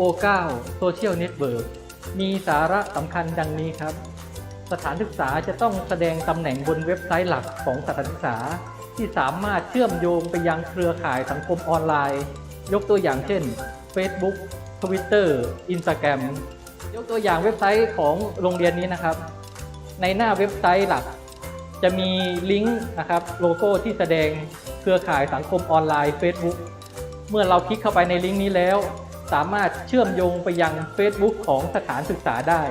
O9 Social Network มีสาระสำคัญดังนี้ครับ สถานศึกษาจะต้องแสดงตำแหน่งบนเว็บไซต์หลักของสถานศึกษา ที่สามารถเชื่อมโยงไปยังเครือข่ายสังคมออนไลน์ ยกตัวอย่างเช่น Facebook Twitter Instagram ยกตัวอย่างเว็บไซต์ของโรงเรียนนี้นะครับ ในหน้าเว็บไซต์หลัก จะมีลิงก์นะครับโลโก้ที่แสดงเครือข่ายสังคมออนไลน์ Facebook เมื่อเราคลิกเข้าไปในลิงก์นี้แล้ว สามารถเชื่อมโยงไปยัง Facebook ของสถานศึกษาได้